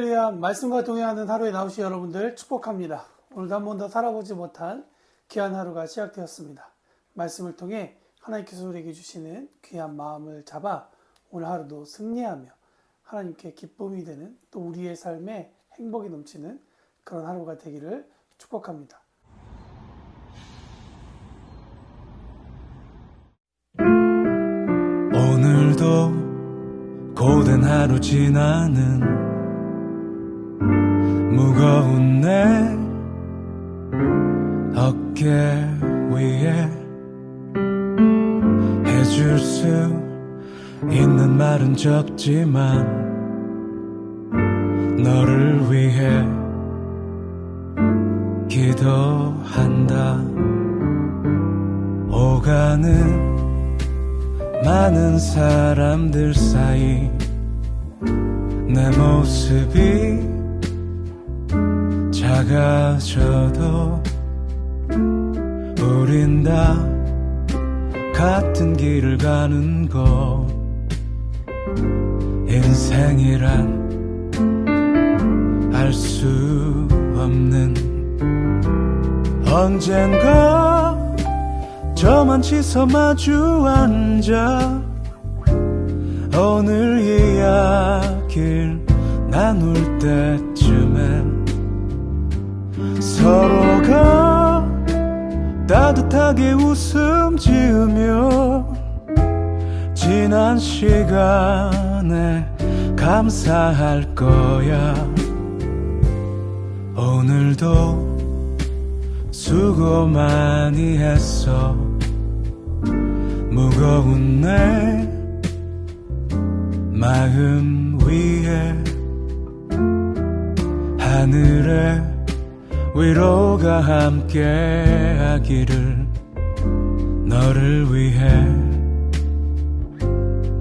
할렐루야 말씀과 동행하는 하루에 나오신 여러분들 축복합니다. 오늘도 한 번도 살아보지 못한 귀한 하루가 시작되었습니다. 말씀을 통해 하나님께서 우리에게 주시는 귀한 마음을 잡아 오늘 하루도 승리하며 하나님께 기쁨이 되는 또 우리의 삶에 행복이 넘치는 그런 하루가 되기를 축복합니다. 오늘도 고된 하루 지나는 무거운 내 어깨 위에 해줄 수 있는 말은 적지만 너를 위해 기도한다. 오가는 많은 사람들 사이 내 모습이 작아져도 우린 다 같은 길을 가는 것 인생이란 알 수 없는 언젠가 저만 치서 마주 앉아 오늘 이야기를 나눌 때쯤엔 서로가 따뜻하게 웃음 지으며 지난 시간에 감사할 거야. 오늘도 수고 많이 했어. 무거운 내 마음 위에 하늘에 위로가 함께 하기를 너를 위해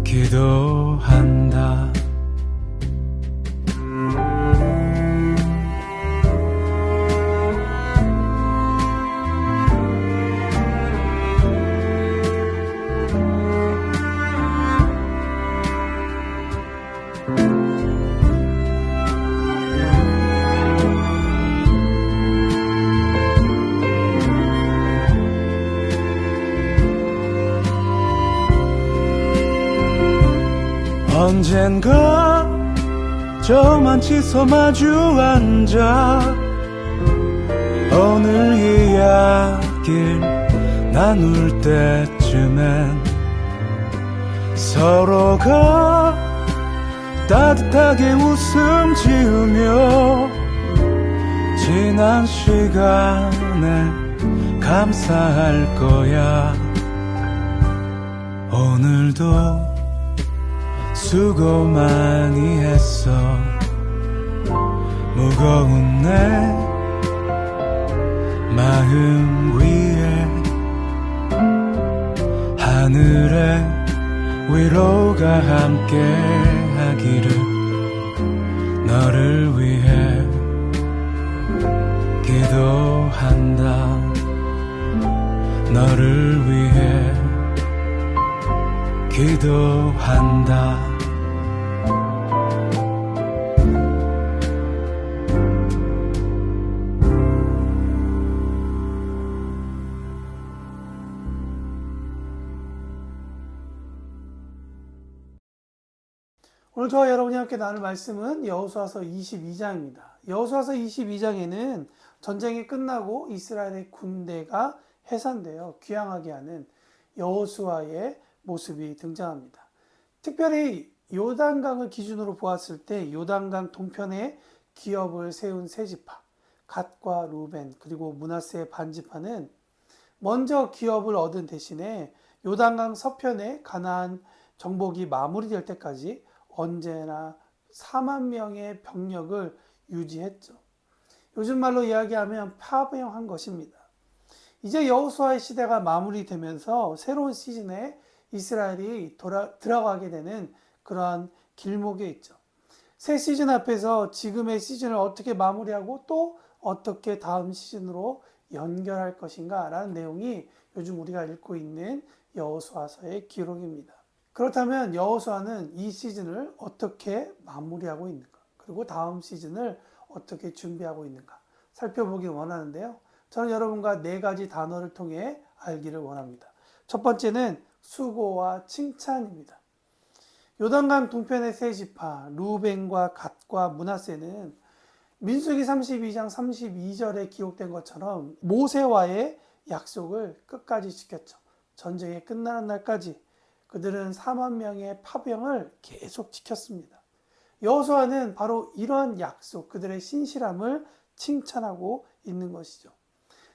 기도한다 언젠가 저만치서 마주 앉아 오늘 이야기를 나눌 때쯤엔 서로가 따뜻하게 웃음 지으며 지난 시간에 감사할 거야. 오늘도 수고 많이 했어. 무거운 내 마음 위에 하늘에 위로가 함께 하기를 너를 위해 기도한다. 너를 위해 기도한다 오늘 저와 여러분이 함께 나눌 말씀은 여호수아서 22장입니다. 여호수아서 22장에는 전쟁이 끝나고 이스라엘의 군대가 해산되어 귀향하게 하는 여호수아의 모습이 등장합니다. 특별히 요단강을 기준으로 보았을 때 요단강 동편에 기업을 세운 세 지파, 갓과 루벤 그리고 문하세의 반지파는 먼저 기업을 얻은 대신에 요단강 서편에 가나안 정복이 마무리될 때까지 언제나 4만 명의 병력을 유지했죠. 요즘 말로 이야기하면 파병한 것입니다. 이제 여호수아의 시대가 마무리되면서 새로운 시즌에 이스라엘이 돌아, 들어가게 되는 그러한 길목에 있죠. 새 시즌 앞에서 지금의 시즌을 어떻게 마무리하고 또 어떻게 다음 시즌으로 연결할 것인가 라는 내용이 요즘 우리가 읽고 있는 여호수아서의 기록입니다. 그렇다면 여호수아는 이 시즌을 어떻게 마무리하고 있는가? 그리고 다음 시즌을 어떻게 준비하고 있는가 살펴보길 원하는데요. 저는 여러분과 네 가지 단어를 통해 알기를 원합니다. 첫 번째는 수고와 칭찬입니다. 요단강 동편의 세 지파 루벤과 갓과 문하세는 민수기 32장 32절에 기록된 것처럼 모세와의 약속을 끝까지 지켰죠. 전쟁이 끝나는 날까지 그들은 4만 명의 파병을 계속 지켰습니다. 여호수아는 바로 이러한 약속, 그들의 신실함을 칭찬하고 있는 것이죠.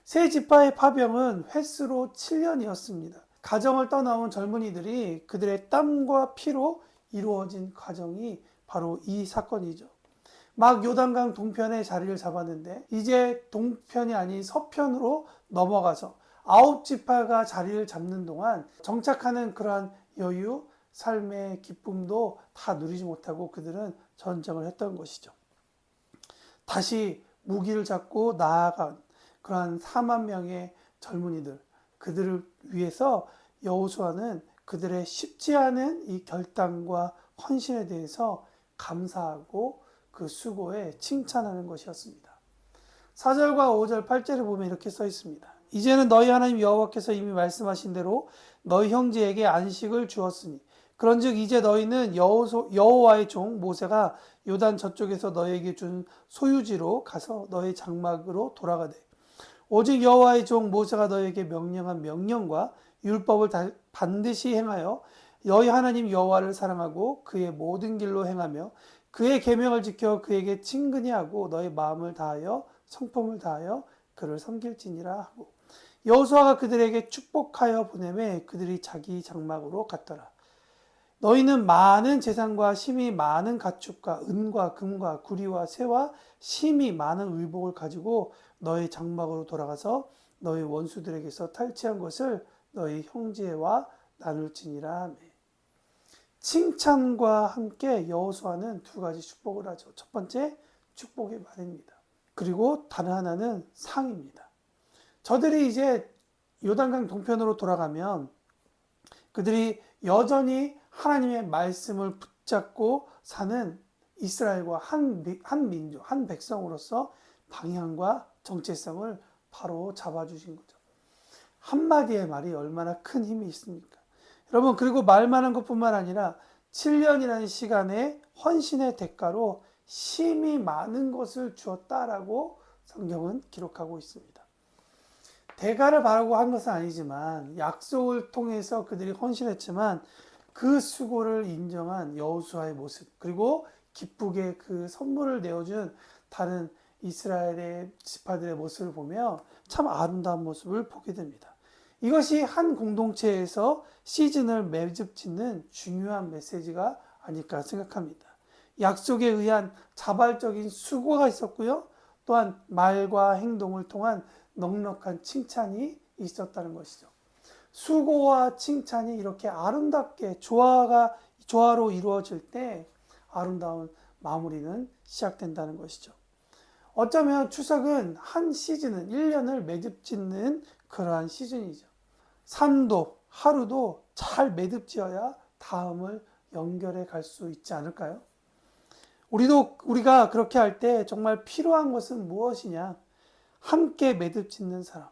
세 지파의 파병은 횟수로 7년이었습니다. 가정을 떠나온 젊은이들이 그들의 땀과 피로 이루어진 과정이 바로 이 사건이죠. 막 요단강 동편에 자리를 잡았는데 이제 동편이 아닌 서편으로 넘어가서 아홉 지파가 자리를 잡는 동안 정착하는 그러한 여유, 삶의 기쁨도 다 누리지 못하고 그들은 전쟁을 했던 것이죠. 다시 무기를 잡고 나아간 그러한 4만 명의 젊은이들 그들을 위해서 여호수아는 그들의 쉽지 않은 이 결단과 헌신에 대해서 감사하고 그 수고에 칭찬하는 것이었습니다. 4절과 5절, 8절을 보면 이렇게 써 있습니다. 이제는 너희 하나님 여호와께서 이미 말씀하신 대로 너희 형제에게 안식을 주었으니 그런즉 이제 너희는 여호와의 종 모세가 요단 저쪽에서 너희에게 준 소유지로 가서 너희 장막으로 돌아가되 오직 여호와의 종 모세가 너희에게 명령한 명령과 율법을 다- 반드시 행하여 너희 하나님 여호와를 사랑하고 그의 모든 길로 행하며 그의 계명을 지켜 그에게 친근히 하고 너희 마음을 다하여 성품을 다하여 그를 섬길지니라 하고 여호수아가 그들에게 축복하여 보내매 그들이 자기 장막으로 갔더라. 너희는 많은 재산과 심히 많은 가축과 은과 금과 구리와 새와 심히 많은 의복을 가지고 너희 장막으로 돌아가서 너희 원수들에게서 탈취한 것을 너희 형제와 나눌지니라 칭찬과 함께 여호수아는 두 가지 축복을 하죠. 첫 번째 축복의 말입니다. 그리고 다른 하나는 상입니다. 저들이 이제 요단강 동편으로 돌아가면 그들이 여전히 하나님의 말씀을 붙잡고 사는 이스라엘과 한, 미- 한 민족, 한 백성으로서 방향과 정체성을 바로 잡아주신 거죠. 한마디의 말이 얼마나 큰 힘이 있습니까? 여러분, 그리고 말만 한 것뿐만 아니라 7년이라는 시간의 헌신의 대가로 심히 많은 것을 주었다라고 성경은 기록하고 있습니다. 대가를 바라고 한 것은 아니지만 약속을 통해서 그들이 헌신했지만 그 수고를 인정한 여호수아의 모습 그리고 기쁘게 그 선물을 내어준 다른 이스라엘의 지파들의 모습을 보며 참 아름다운 모습을 보게 됩니다. 이것이 한 공동체에서 시즌을 매듭 짓는 중요한 메시지가 아닐까 생각합니다. 약속에 의한 자발적인 수고가 있었고요. 또한 말과 행동을 통한 넉넉한 칭찬이 있었다는 것이죠. 수고와 칭찬이 이렇게 아름답게 조화가 조화로 이루어질 때 아름다운 마무리는 시작된다는 것이죠. 어쩌면 추석은 한 시즌은 1년을 매듭 짓는 그러한 시즌이죠. 삶도 하루도 잘 매듭 지어야 다음을 연결해 갈 수 있지 않을까요? 우리도 우리가 그렇게 할 때 정말 필요한 것은 무엇이냐? 함께 매듭 짓는 사람,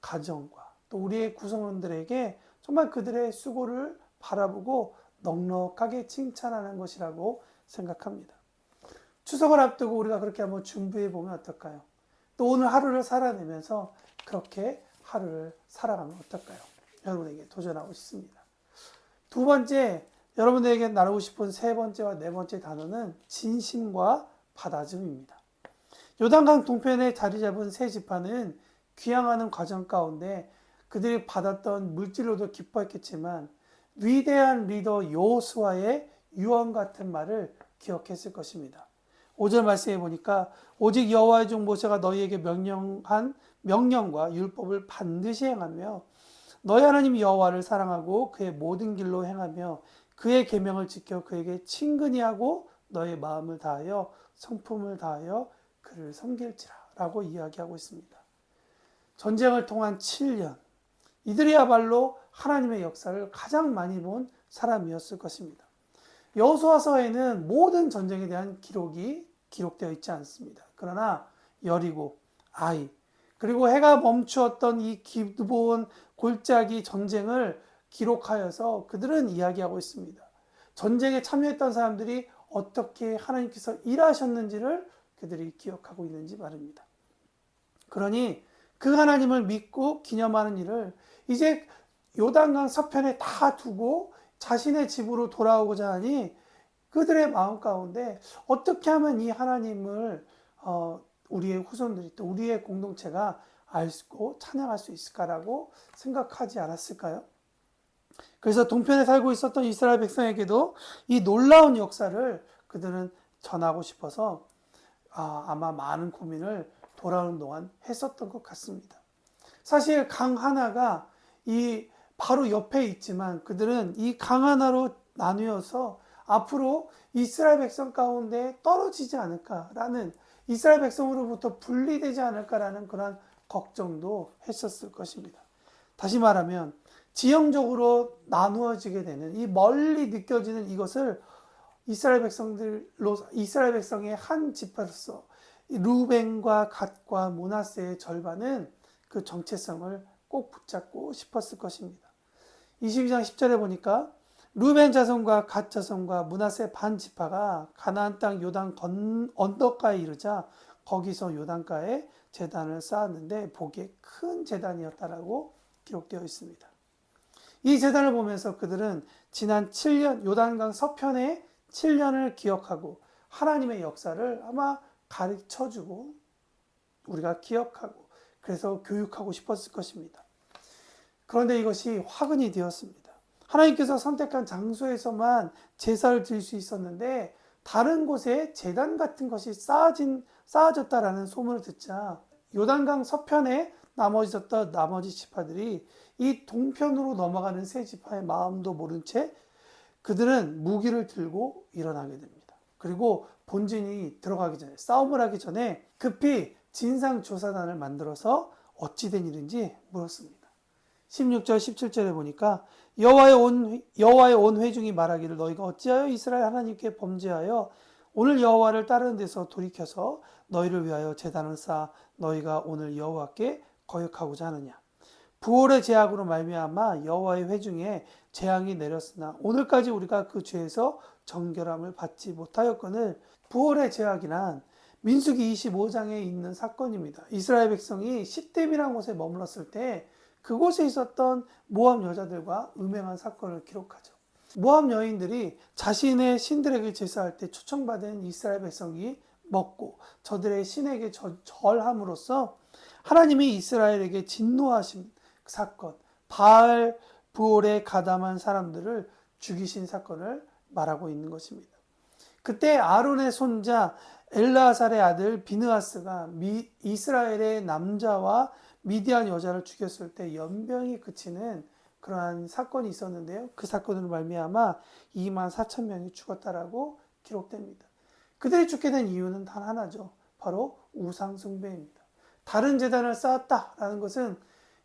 가정과 또 우리의 구성원들에게 정말 그들의 수고를 바라보고 넉넉하게 칭찬하는 것이라고 생각합니다. 추석을 앞두고 우리가 그렇게 한번 준비해 보면 어떨까요? 또 오늘 하루를 살아내면서 그렇게 하루를 살아가면 어떨까요? 여러분에게 도전하고 싶습니다. 두 번째, 여러분들에게 나누고 싶은 세 번째와 네 번째 단어는 진심과 받아줌입니다. 요단강 동편에 자리 잡은 세 지파는 귀향하는 과정 가운데 그들이 받았던 물질로도 기뻐했겠지만 위대한 리더 요수아의 유언 같은 말을 기억했을 것입니다. 5절 말씀해 보니까 오직 여호와의 종 모세가 너희에게 명령한 명령과 율법을 반드시 행하며 너희 하나님 여호와를 사랑하고 그의 모든 길로 행하며 그의 계명을 지켜 그에게 친근히 하고 너의 마음을 다하여 성품을 다하여 그를 섬길지라 라고 이야기하고 있습니다. 전쟁을 통한 7년 이들이야말로 하나님의 역사를 가장 많이 본 사람이었을 것입니다. 여호수아서에는 모든 전쟁에 대한 기록이 기록되어 있지 않습니다. 그러나 여리고 아이 그리고 해가 멈추었던 이 기드본 골짜기 전쟁을 기록하여서 그들은 이야기하고 있습니다. 전쟁에 참여했던 사람들이 어떻게 하나님께서 일하셨는지를 그들이 기억하고 있는지 말입니다. 그러니 그 하나님을 믿고 기념하는 일을 이제 요단강 서편에 다 두고 자신의 집으로 돌아오고자 하니 그들의 마음 가운데 어떻게 하면 이 하나님을 어, 우리의 후손들이 또 우리의 공동체가 알고 찬양할 수 있을까라고 생각하지 않았을까요? 그래서 동편에 살고 있었던 이스라엘 백성에게도 이 놀라운 역사를 그들은 전하고 싶어서 아, 아마 많은 고민을 돌아오는 동안 했었던 것 같습니다. 사실 강 하나가 이 바로 옆에 있지만 그들은 이 강 하나로 나누어서 앞으로 이스라엘 백성 가운데 떨어지지 않을까라는 이스라엘 백성으로부터 분리되지 않을까라는 그런 걱정도 했었을 것입니다. 다시 말하면 지형적으로 나누어지게 되는 이 멀리 느껴지는 이것을 이스라엘 백성들로 이스라엘 백성의 한 지파로서 루벤과 갓과 모나세의 절반은 그 정체성을 꼭 붙잡고 싶었을 것입니다. 22장 10절에 보니까 루벤 자손과 갓 자손과 문하세 반 지파가 가나안 땅 요단 건, 언덕가에 이르자 거기서 요단가에 재단을 쌓았는데 보기에 큰 재단이었다라고 기록되어 있습니다. 이 재단을 보면서 그들은 지난 7년 요단강 서편의 7년을 기억하고 하나님의 역사를 아마 가르쳐 주고 우리가 기억하고 그래서 교육하고 싶었을 것입니다. 그런데 이것이 화근이 되었습니다. 하나님께서 선택한 장소에서만 제사를 드릴 수 있었는데 다른 곳에 재단 같은 것이 쌓아진 쌓아졌다라는 소문을 듣자 요단강 서편에 나머지었던 나머지 지파들이 이 동편으로 넘어가는 세 지파의 마음도 모른 채 그들은 무기를 들고 일어나게 됩니다. 그리고 본진이 들어가기 전에 싸움을 하기 전에 급히 진상조사단을 만들어서 어찌된 일인지 물었습니다. 16절 17절에 보니까 여호와의 온 여호와의 온 회중이 말하기를 너희가 어찌하여 이스라엘 하나님께 범죄하여 오늘 여호와를 따르는 데서 돌이켜서 너희를 위하여 제단을 쌓아 너희가 오늘 여호와께 거역하고자 하느냐 부월의 제약으로 말미암아 여호와의 회중에 재앙이 내렸으나 오늘까지 우리가 그 죄에서 정결함을 받지 못하였거늘 부월의 제약이란 민수기 25장에 있는 사건입니다. 이스라엘 백성이 시댐이라는 곳에 머물렀을 때 그곳에 있었던 모함 여자들과 음행한 사건을 기록하죠. 모함 여인들이 자신의 신들에게 제사할 때 초청받은 이스라엘 백성이 먹고 저들의 신에게 절함으로써 하나님이 이스라엘에게 진노하신 사건, 바알 부올에 가담한 사람들을 죽이신 사건을 말하고 있는 것입니다. 그때 아론의 손자 엘라살의 아들 비느하스가 미, 이스라엘의 남자와 미디안 여자를 죽였을 때 연병이 그치는 그러한 사건이 있었는데요. 그 사건으로 말미암아 2만 4천 명이 죽었다라고 기록됩니다. 그들이 죽게 된 이유는 단 하나죠. 바로 우상 숭배입니다. 다른 재단을 쌓았다라는 것은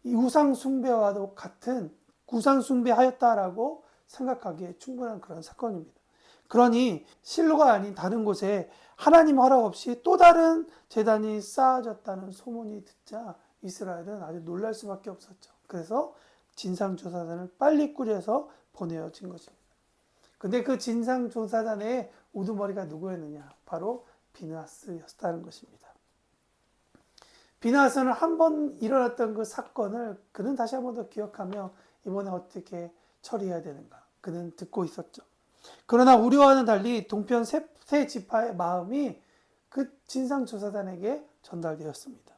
이 우상 숭배와도 같은 우상 숭배하였다라고 생각하기에 충분한 그런 사건입니다. 그러니 실로가 아닌 다른 곳에 하나님 허락 없이 또 다른 재단이 쌓아졌다는 소문이 듣자 이스라엘은 아주 놀랄 수밖에 없었죠. 그래서 진상조사단을 빨리 꾸려서 보내어진 것입니다. 근데 그 진상조사단의 우두머리가 누구였느냐? 바로 비나스였다는 것입니다. 비나스는 한번 일어났던 그 사건을 그는 다시 한 번 더 기억하며 이번에 어떻게 처리해야 되는가? 그는 듣고 있었죠. 그러나 우리와는 달리 동편 세, 세 지파의 마음이 그 진상조사단에게 전달되었습니다.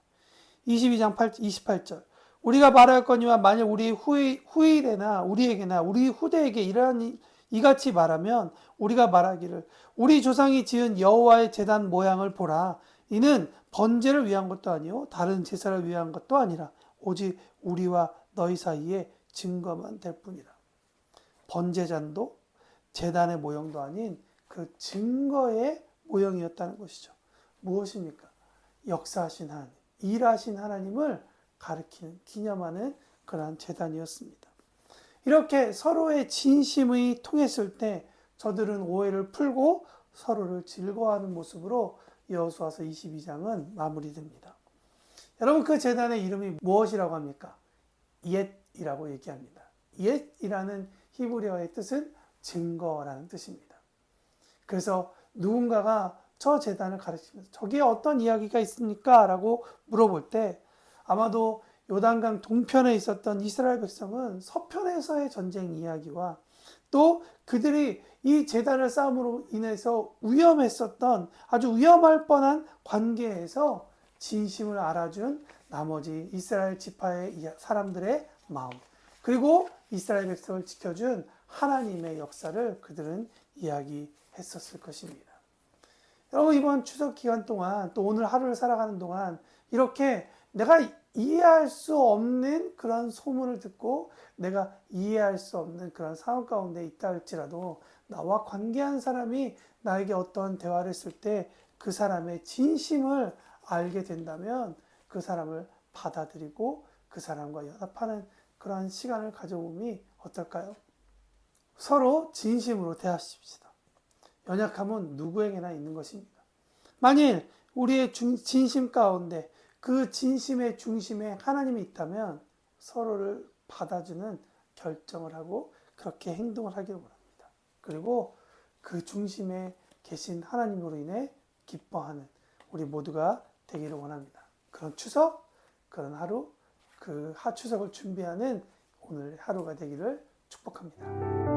22장 8, 28절. 우리가 말하였거니와 만일 우리 후이, 후일에나 우리에게나 우리 후대에게 이러한 이같이 말하면 우리가 말하기를 우리 조상이 지은 여호와의 제단 모양을 보라. 이는 번제를 위한 것도 아니요 다른 제사를 위한 것도 아니라 오직 우리와 너희 사이에 증거만 될 뿐이라. 번제잔도 재단의 모형도 아닌 그 증거의 모형이었다는 것이죠. 무엇입니까? 역사하신 하나님, 일하신 하나님을 가리키는, 기념하는 그러한 재단이었습니다. 이렇게 서로의 진심이 통했을 때 저들은 오해를 풀고 서로를 즐거워하는 모습으로 여호수아서 22장은 마무리됩니다. 여러분 그 제단의 이름이 무엇이라고 합니까? 옛이라고 얘기합니다. 옛이라는 히브리어의 뜻은 증거라는 뜻입니다. 그래서 누군가가 저 재단을 가르치면서 저기에 어떤 이야기가 있습니까? 라고 물어볼 때 아마도 요단강 동편에 있었던 이스라엘 백성은 서편에서의 전쟁 이야기와 또 그들이 이 재단을 싸움으로 인해서 위험했었던 아주 위험할 뻔한 관계에서 진심을 알아준 나머지 이스라엘 지파의 사람들의 마음 그리고 이스라엘 백성을 지켜준 하나님의 역사를 그들은 이야기했었을 것입니다. 여러분 이번 추석 기간 동안 또 오늘 하루를 살아가는 동안 이렇게 내가 이해할 수 없는 그런 소문을 듣고 내가 이해할 수 없는 그런 상황 가운데 있다 할지라도 나와 관계한 사람이 나에게 어떤 대화를 했을 때 그 사람의 진심을 알게 된다면 그 사람을 받아들이고 그 사람과 연합하는 그러한 시간을 가져봄이 어떨까요? 서로 진심으로 대하십시다. 연약함은 누구에게나 있는 것입니다. 만일 우리의 진심 가운데 그 진심의 중심에 하나님이 있다면 서로를 받아주는 결정을 하고 그렇게 행동을 하기를 원합니다. 그리고 그 중심에 계신 하나님으로 인해 기뻐하는 우리 모두가 되기를 원합니다. 그런 추석, 그런 하루, 그 하추석을 준비하는 오늘 하루가 되기를 축복합니다.